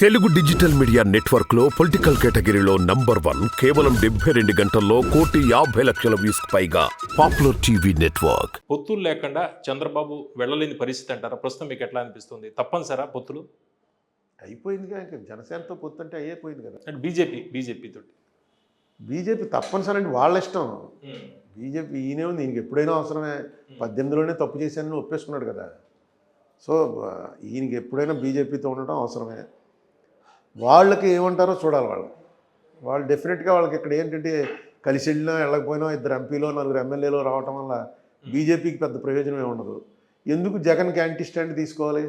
Telugu digital media నెట్వర్క్లో political కేటగిరీలో number one కేవలం డెబ్బై రెండు గంటల్లో కోటి యాభై లక్షల వ్యూస్ పైగా పాపులర్ టీవీ నెట్వర్క్. పొత్తులు లేకుండా చంద్రబాబు వెళ్ళలేని పరిస్థితి అంటారా? ప్రస్తుతం మీకు ఎట్లా అనిపిస్తుంది? తప్పనిసరా పొత్తులు? అయిపోయిందిగా ఇంకా. జనసేనతో పొత్తు అంటే అయిపోయింది కదా. అంటే బీజేపీ బీజేపీ తోటి. బీజేపీ తప్పనిసరి అంటే వాళ్ళ ఇష్టం. బీజేపీ ఈయనే ఉంది. ఈయనకి ఎప్పుడైనా అవసరమే. పద్దెనిమిదిలోనే తప్పు చేశానని ఒప్పేసుకున్నాడు కదా. సో ఈయనకి ఎప్పుడైనా బీజేపీతో ఉండటం అవసరమే. వాళ్ళకి ఏమంటారో చూడాలి వాళ్ళు. వాళ్ళు డెఫినెట్గా వాళ్ళకి ఇక్కడ ఏంటంటే కలిసి వెళ్ళినా వెళ్ళకపోయినా ఇద్దరు ఎంపీలో నలుగురు ఎమ్మెల్యేలో రావటం వల్ల బీజేపీకి పెద్ద ప్రయోజనమే ఉండదు. ఎందుకు జగన్కి యాంటీ స్టాండ్ తీసుకోవాలి?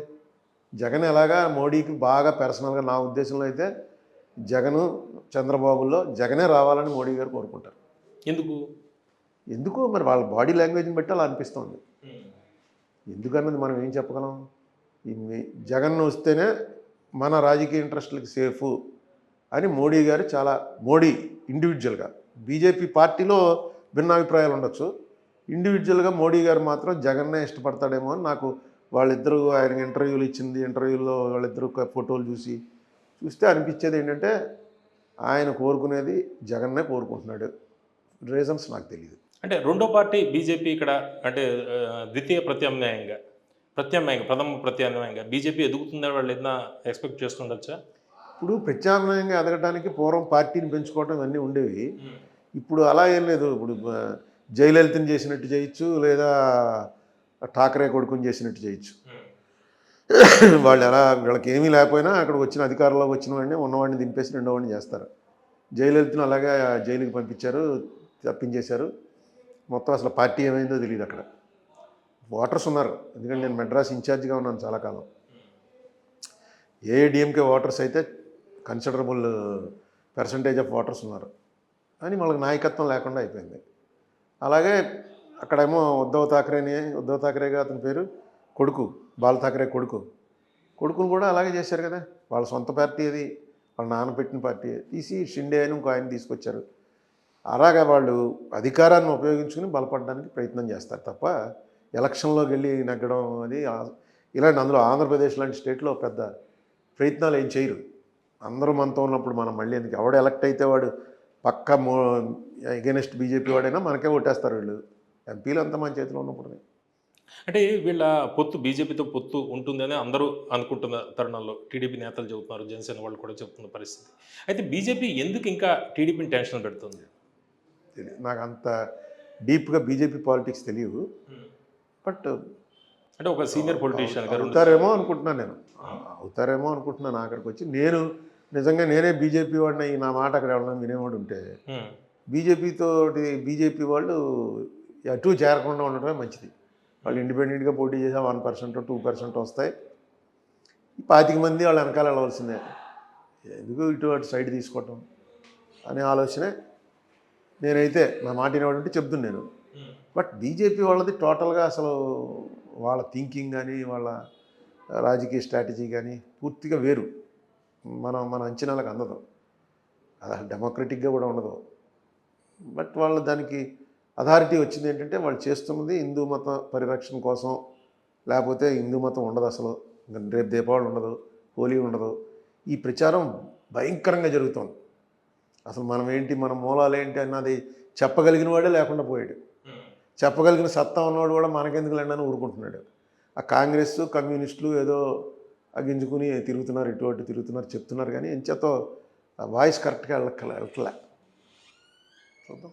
జగన్ ఎలాగా మోడీకి బాగా పర్సనల్గా నా ఉద్దేశంలో అయితే జగను చంద్రబాబులో జగనే రావాలని మోడీ గారు కోరుకుంటారు. ఎందుకు? ఎందుకో? మరి వాళ్ళ బాడీ లాంగ్వేజ్ని బట్టి అలా అనిపిస్తుంది. ఎందుకన్నది మనం ఏం చెప్పగలం? జగన్ వస్తేనే మన రాజకీయ ఇంట్రెస్ట్లకి సేఫ్ అని మోడీ గారు చాలా మోడీ ఇండివిజువల్గా బీజేపీ పార్టీలో భిన్నాభిప్రాయాలు ఉండొచ్చు. ఇండివిజువల్గా మోడీ గారు మాత్రం జగన్నే ఇష్టపడతాడేమో అని నాకు వాళ్ళిద్దరూ ఆయన ఇంటర్వ్యూలు ఇచ్చింది ఇంటర్వ్యూలో వాళ్ళిద్దరు ఫోటోలు చూసి చూస్తే అనిపించేది ఏంటంటే ఆయన కోరుకునేది జగన్నే కోరుకుంటున్నాడు. రీజన్స్ నాకు తెలియదు అంటే రెండో పార్టీ బీజేపీ ఇక్కడ అంటే ద్వితీయ ప్రత్యామ్నాయంగా. ప్రత్యామ్నాయంగా ప్రథమ ప్రత్యామ్నాయంగా బీజేపీ ఎదుగుతుందని వాళ్ళు ఏదైనా ఎక్స్పెక్ట్ చేస్తుండొచ్చా? ఇప్పుడు ప్రత్యామ్నాయంగా ఎదగడానికి పూర్వం పార్టీని పెంచుకోవటం ఇవన్నీ ఉండేవి. ఇప్పుడు అలా ఏం లేదు. ఇప్పుడు జయలలితని చేసినట్టు చేయొచ్చు లేదా ఠాకరే కొడుకుని చేసినట్టు చేయొచ్చు. వాళ్ళు ఎలా వీళ్ళకి ఏమీ లేకపోయినా అక్కడ వచ్చిన అధికారంలోకి వచ్చిన వాడిని ఉన్నవాడిని దింపేసి రెండో వాడిని చేస్తారు. జయలలితను అలాగే జైలుకి పంపించారు తప్పించేశారు. మొత్తం అసలు పార్టీ ఏమైందో తెలియదు అక్కడ. ఓటర్స్ ఉన్నారు. ఎందుకంటే నేను మెడ్రాస్ ఇన్ఛార్జిగా ఉన్నాను చాలా కాలం. A I A D M K voters అయితే కన్సిడరబుల్ పర్సంటేజ్ ఆఫ్ ఓటర్స్ ఉన్నారు. అని వాళ్ళకి నాయకత్వం లేకుండా అయిపోయింది. అలాగే అక్కడేమో ఉద్ధవ్ థాకరేని ఉద్ధవ్ థాకరేగా అతని పేరు కొడుకు బాల్ థాకరే కొడుకు. కొడుకును కూడా అలాగే చేశారు కదా. వాళ్ళ సొంత పార్టీ అది వాళ్ళ నాన్న పెట్టిన పార్టీ. తీసి షిండే అని ఇంకో ఆయన తీసుకొచ్చారు. అలాగా వాళ్ళు అధికారాన్ని ఉపయోగించుకుని బలపడడానికి ప్రయత్నం చేస్తారు తప్ప ఎలక్షన్లోకి వెళ్ళి నెగ్గడం అది ఇలాంటి అందులో ఆంధ్రప్రదేశ్ లాంటి స్టేట్లో పెద్ద ప్రయత్నాలు ఏం చేయరు. అందరూ మనతో ఉన్నప్పుడు మనం మళ్ళీ ఎందుకు ఎవడు ఎలక్ట్ అయితే వాడు పక్క మో ఎగెనెస్ట్ బీజేపీ వాడైనా మనకే ఓటేస్తారు వీళ్ళు. ఎంపీలు అంతా మన చేతిలో ఉన్నప్పుడు అంటే వీళ్ళ పొత్తు బీజేపీతో పొత్తు ఉంటుందని అందరూ అనుకుంటున్న తరుణంలో టీడీపీ నేతలు చెబుతున్నారు జనసేన వాళ్ళు కూడా చెబుతున్న పరిస్థితి. అయితే బీజేపీ ఎందుకు ఇంకా టీడీపీని టెన్షన్ పెడుతుంది? నాకు అంత డీప్గా బీజేపీ పాలిటిక్స్ తెలియదు. బట్ అంటే ఒక సీనియర్ పొలిటీషియన్ గారు అవుతారేమో అనుకుంటున్నాను నేను. అవుతారేమో అనుకుంటున్నాను అక్కడికి వచ్చి. నేను నిజంగా నేనే బీజేపీ వాడిని నా మాట అక్కడ ఎవరైనా వినేవాడు ఉంటే బీజేపీతో బీజేపీ వాళ్ళు అటు చేరకుండా ఉండటమే మంచిది. వాళ్ళు ఇండిపెండెంట్గా పోటీ చేసే వన్ పర్సెంట్ టూ పర్సెంట్ వస్తాయి. పాతిక మంది వాళ్ళు వెనకాల వెళ్ళవలసిందే. ఎందుకు ఇటు అటు సైడ్ తీసుకోవటం అనే ఆలోచనే నేనైతే నా మాట వినేవాడు ఉంటే చెప్తున్నాను నేను. Hmm. బట్ బీజేపీ వాళ్ళది టోటల్గా అసలు వాళ్ళ థింకింగ్ కానీ వాళ్ళ రాజకీయ స్ట్రాటజీ కానీ పూర్తిగా వేరు. మనం మన అంచనాలకు అందదు. అది డెమోక్రటిక్గా కూడా ఉండదు. బట్ వాళ్ళ దానికి అథారిటీ వచ్చింది ఏంటంటే వాళ్ళు చేస్తున్నది హిందూ మత పరిరక్షణ కోసం. లేకపోతే హిందూ మతం ఉండదు అసలు. రేపు దీపావళి ఉండదు హోలీ ఉండదు. ఈ ప్రచారం భయంకరంగా జరుగుతోంది. అసలు మనం ఏంటి మన మూలాలు ఏంటి అన్నది చెప్పగలిగిన వాడే లేకుండా పోయాడు. చెప్పగలిగిన సత్తా ఉన్నవాడు కూడా మనకెందుకు లేండి అని ఊరుకుంటున్నాడు. ఆ కాంగ్రెస్ కమ్యూనిస్టులు ఏదో అగించుకుని తిరుగుతున్నారు ఇటు అటు తిరుగుతున్నారు చెప్తున్నారు కానీ ఎంచేతో ఆ వాయిస్ కరెక్ట్గా వెళ్ళక్కల వెళ్ళట్లే చూద్దాం.